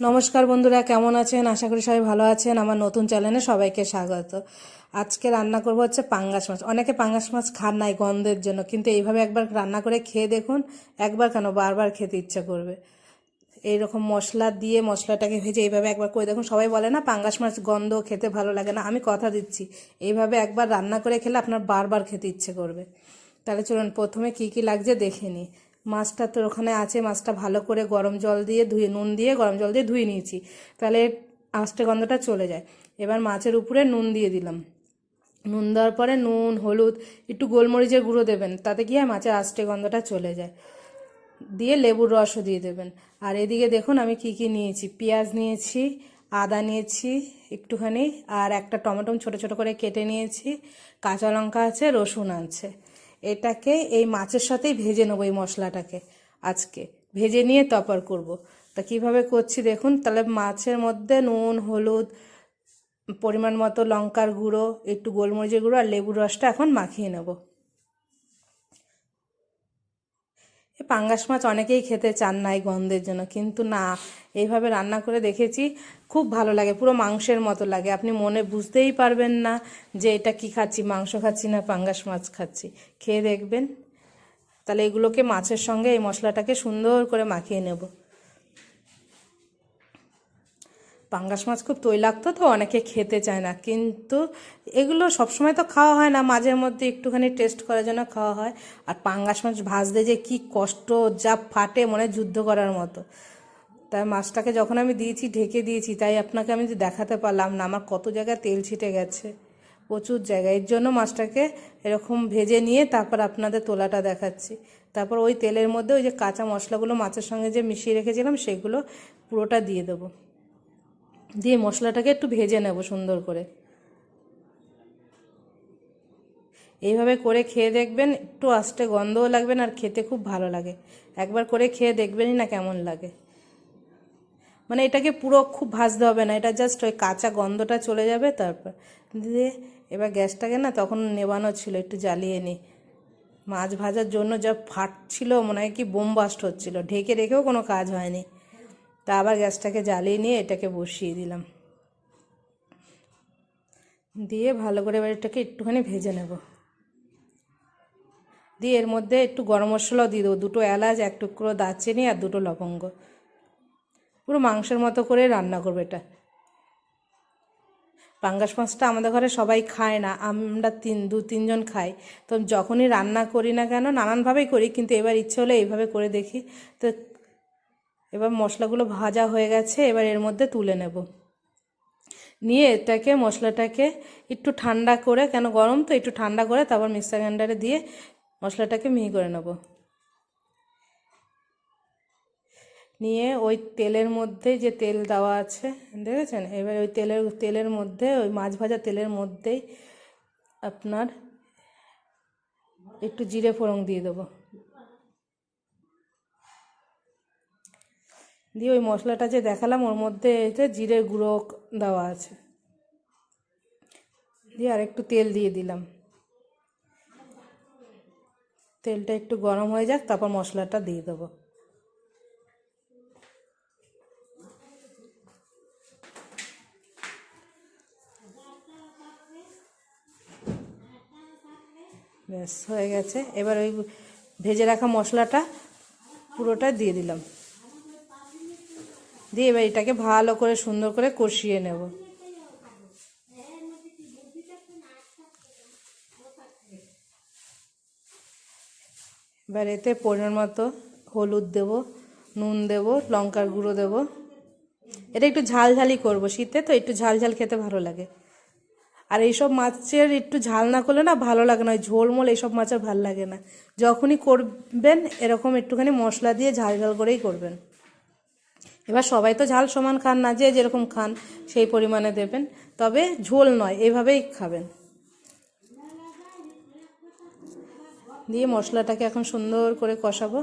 নমস্কার বন্ধুরা, কেমন আছেন? আশা করি সবাই ভালো আছেন। আমার নতুন চ্যানেলে সবাইকে স্বাগত। আজকে রান্না করব হচ্ছে পাঙ্গাস মাছ। অনেকে পাঙ্গাস মাছ খান নাই গন্ধের জন্য, কিন্তু এইভাবে একবার রান্না করে খেয়ে দেখুন, একবার কেন বারবার খেতে ইচ্ছা করবে। এইরকম মশলা দিয়ে মশলাটাকে ভেজে এইভাবে একবার করে দেখুন। সবাই বলে না, পাঙ্গাস মাছ গন্ধ খেতে ভালো লাগে না। আমি কথা দিচ্ছি, এইভাবে একবার রান্না করে খেলে আপনার বারবার খেতে ইচ্ছে করবে। তাহলে চলুন, প্রথমে কি কি লাগছে দেখে নিই। মাছটা তো ওখানে আছে, মাছটা ভালো করে গরম জল দিয়ে ধুয়ে, নুন দিয়ে গরম জল দিয়ে ধুয়ে নিয়েছি। তাহলে আস্তে গন্ধটা চলে যায়। এবার মাছের উপরে নুন দিয়ে দিলাম। নুন দেওয়ার পরে নুন, হলুদ, একটু গোলমরিচের গুঁড়ো দেবেন, তাতে কি হয় মাছের আস্তে গন্ধটা চলে যায়। দিয়ে লেবুর রসও দিয়ে দেবেন। আর এদিকে দেখুন আমি কি কি নিয়েছি। পেঁয়াজ নিয়েছি, আদা নিয়েছি একটুখানি, আর একটা টমেটো ছোট ছোট করে কেটে নিয়েছি। কাঁচা লঙ্কা আছে, রসুন আছে। এটাকে এই মাছের সাথেই ভেজে নেব এই মশলাটাকে আজকে ভেজে নিয়ে তপার করব। তা কীভাবে করছি দেখুন, তাহলে মাছের মধ্যে নুন, হলুদ, পরিমাণ মতো লঙ্কার গুঁড়ো, একটু গোলমরিচের গুঁড়ো আর লেবুর রসটা এখন মাখিয়ে নেব পাঙ্গাস মাছ অনেকেই খেতে চান না এই গন্ধের জন্য, কিন্তু না, এইভাবে রান্না করে দেখেছি, খুব ভালো লাগে, পুরো মাংসের মতো লাগে। আপনি মনে বুঝতেই পারবেন না যে এটা কি খাচ্ছি, মাংস খাচ্ছি না পাঙ্গাস মাছ খাচ্ছি। খেয়ে দেখবেন। তাহলে এগুলোকে মাছের সঙ্গে এই মশলাটাকে সুন্দর করে মাখিয়ে নেব। পাঙ্গাস মাছ খুব তৈলাক্ত তো, অনেকে খেতে চায় না। কিন্তু এগুলো সবসময় তো খাওয়া হয় না, মাঝে মধ্যে একটুখানি টেস্ট করার জন্য খাওয়া হয়। আর পাঙ্গাস মাছ ভাজতে যে কি কষ্ট, যা ফাটে মনে যুদ্ধ করার মতো। তাই মাছটাকে যখন আমি দিয়েছি, ঢেকে দিয়েছি, তাই আপনাকে আমি যে দেখাতে পারলাম না, আমার কত জায়গায় তেল ছিটে গেছে। প্রচুর জায়গায়। এর জন্য মাছটাকে এরকম ভেজে নিয়ে তারপর আপনাদের তোলাটা দেখাচ্ছি। তারপর ওই তেলের মধ্যে ওই যে কাঁচা মশলাগুলো মাছের সঙ্গে যে মিশিয়ে রেখেছিলাম, সেগুলো পুরোটা দিয়ে দেবো। দিয়ে মশলাটাকে একটু ভেজে নেব সুন্দর করে। এইভাবে করে খেয়ে দেখবেন একটু আস্তে গন্ধও লাগবেন আর খেতে খুব ভালো লাগে। একবার করে খেয়ে দেখবেনই না কেমন লাগে। মানে এটাকে পুরো খুব ভাজতে হবে না, এটা জাস্ট ওই কাঁচা গন্ধটা চলে যাবে তারপর দিয়ে এবার গ্যাসটাকে না তখন নেবানো ছিল, একটু জ্বালিয়ে নিই। মাছ ভাজার জন্য যা ফাটছিল, মনে হয় কি বোম বাস্ট হচ্ছিল, ঢেকে রেখেও কোনো কাজ হয়নি। তা আবার গ্যাসটাকে জ্বালিয়ে নিয়ে এটাকে বসিয়ে দিলাম। দিয়ে ভালো করে এবার এটাকে একটুখানি ভেজে নেব। দিয়ে এর মধ্যে একটু গরম মশলাও দিয়ে দেবো। দুটো এলাচ, এক টুকরো দারচিনি আর দুটো লবঙ্গ। পুরো মাংসের মতো করে রান্না করব এটা। পাঙ্গাস মাছটা আমাদের ঘরে সবাই খায় না, আমরা তিন, দু, তিনজন খাই। তো যখনই রান্না করি না কেন, নানানভাবেই করি, কিন্তু এবার ইচ্ছে হলে এইভাবে করে দেখি। তো এবার মশলাগুলো ভাজা হয়ে গেছে, এবার এর মধ্যে তুলে নেব। নিয়ে এটাকে, মশলাটাকে একটু ঠান্ডা করে, কেন গরম তো, একটু ঠান্ডা করে তারপর মিক্সার গ্রাইন্ডারে দিয়ে মশলাটাকে মিহি করে নেব। নিয়ে ওই তেলের মধ্যে যে তেল দেওয়া আছে, দেখেছেন? এবার ওই তেলের তেলের মধ্যে, ওই মাছ ভাজা তেলের মধ্যেই আপনার একটু জিরে ফোড়ন দিয়ে দেবো। দিয়ে ওই মশলাটা যে দেখালাম, ওর মধ্যে জিরে গুঁড়ো দেওয়া আছে। দিয়ে আর একটু তেল দিয়ে দিলাম। তেলটা একটু গরম হয়ে যাক, তারপর মশলাটা দিয়ে দেবো। ব্যাস, হয়ে গেছে। এবার ওই ভেজে রাখা মশলাটা পুরোটা দিয়ে দিলাম। দিয়ে এবার এটাকে ভালো করে সুন্দর করে কষিয়ে নেব। এবার এতে পরিমাণ মতো হলুদ দেব, নুন দেব, লঙ্কার গুঁড়ো দেব। এটা একটু ঝাল ঝালই করব শীতে, তো একটু ঝাল ঝাল খেতে ভালো লাগে। আর এইসব মাছের একটু ঝাল না করলে না ভালো লাগে না ঝোলমোল এইসব মাছের ভালো লাগে না। যখনই করবেন, এরকম একটুখানি মশলা দিয়ে ঝাল ঝাল করেই করবেন। এবার সবাই তো ঝাল সমান খান, না যে যেরকম খান, সেই পরিমাণে দেবেন। তবে ঝোল নয়, এভাবেই খাবেন। দিয়ে মশলাটাকে এখন সুন্দর করে কষাবো।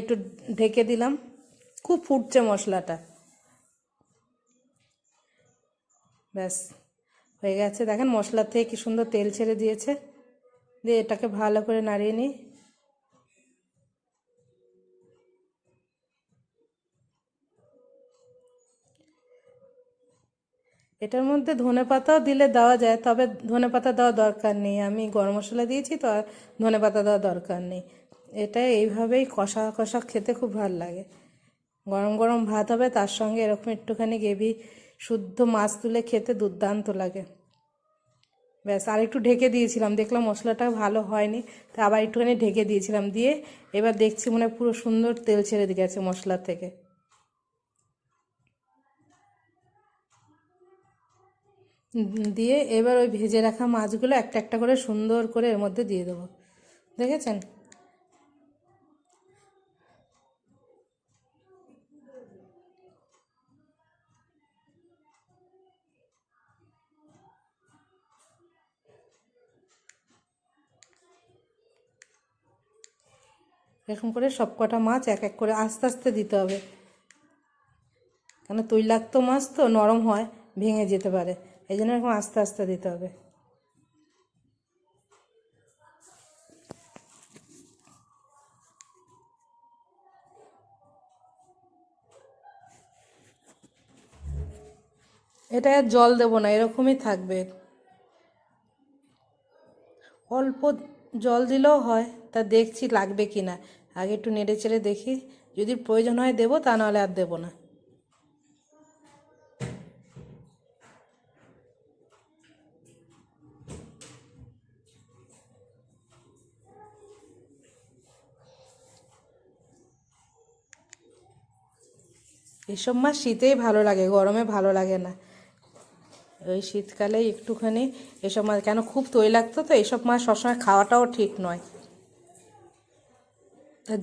একটু ঢেকে দিলাম। খুব ফুটছে মশলাটা। ব্যাস, হয়ে গেছে। দেখেন মশলার থেকে কি সুন্দর তেল ছেড়ে দিয়েছে। দিয়ে এটাকে ভালো করে নাড়িয়ে নিই। এটার মধ্যে ধনে পাতাও দিলে দেওয়া যায়, তবে ধনে পাতা দেওয়া দরকার নেই। আমি গরম মশলা দিয়েছি তো, আর ধনে পাতা দেওয়া দরকার নেই। এটা এইভাবেই কষা কষা খেতে খুব ভালো লাগে। গরম গরম ভাত হবে, তার সঙ্গে এরকম একটুখানি গ্রেভি শুদ্ধ মাছ তুলে খেতে দুর্দান্ত লাগে। ব্যাস, আর একটু ঢেকে দিয়েছিলাম, দেখলাম মশলাটা ভালো হয়নি, তা আবার একটুখানি ঢেকে দিয়েছিলাম, দিয়ে এবার দেখছি মনে পুরো সুন্দর তেল ছেড়ে দিয়ে গেছে মশলা থেকে। দিয়ে এবার ওই ভেজে রাখা মাছগুলো একটা একটা করে সুন্দর করে এর মধ্যে দিয়ে দেবো। দেখেছেন? এরকম করে সব কটা মাছ এক এক করে আস্তে আস্তে দিতে হবে। কেন তৈলাক্ত মাছ তো নরম হয়, ভেঙে যেতে পারে। এই জন্য এরকম আস্তে আস্তে দিতে হবে। এটা জল দেবো না, এরকমই থাকবে। অল্প জল দিলেও হয়, তা দেখছি লাগবে কি না আগে একটু নেড়ে চেড়ে দেখি, যদি প্রয়োজন হয় দেবো, তা নাহলে আর দেবো না। এসব মাছ শীতেই ভালো লাগে, গরমে ভালো লাগে না। ওই শীতকালে একটুখানি এসব মাছ, কেন খুব তৈলাক্ত তো, এসব মাছ সবসময় খাওয়াটাও ঠিক নয়।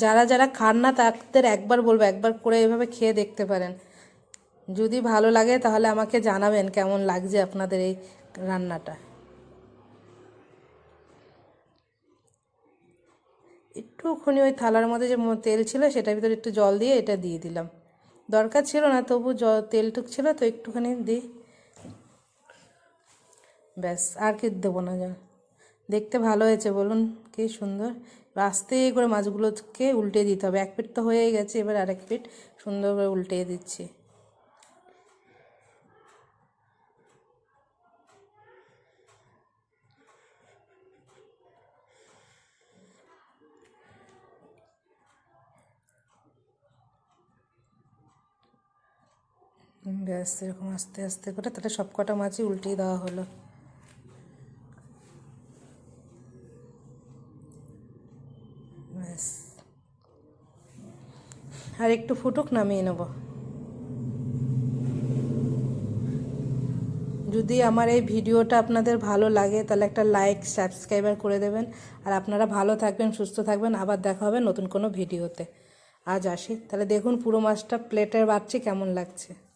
যারা যারা খান না, তাদের একবার বলব, একবার করে এভাবে খেয়ে দেখতে পারেন। যদি ভালো লাগে, তাহলে আমাকে জানাবেন কেমন লাগছে আপনাদের এই রান্নাটা। একটুখানি ওই থালার মধ্যে যে তেল ছিল, সেটার ভিতরে একটু জল দিয়ে এটা দিয়ে দিলাম। দরকার ছিল না, তবু জ, তেলটুক ছিল তো একটুখানি দিই ব্যাস, আর কি দেবো না যা। দেখতে ভালো হয়েছে, বলুন কি সুন্দর। আস্তে করে মাছগুলোকে উল্টে দিতে হবে। এক পেট তো হয়েই গেছে, এবার আরেক পেট সুন্দর করে উল্টে দিচ্ছি। ব্যাস, এরকম আস্তে আস্তে করে তাহলে সব কটা মাছই উল্টিয়ে দেওয়া হলো। ব্যাস। আর একটু ফুটুক, নামিয়ে নেব। যদি আমার এই ভিডিওটা আপনাদের ভালো লাগে, তাহলে একটা লাইক, সাবস্ক্রাইবার করে দেবেন। আর আপনারা ভালো থাকবেন, সুস্থ থাকবেন, আবার দেখা হবে নতুন কোনো ভিডিওতে। আজ আসি। তাহলে দেখুন পুরো মাছটা প্লেটে বাড়ছে, কেমন লাগছে।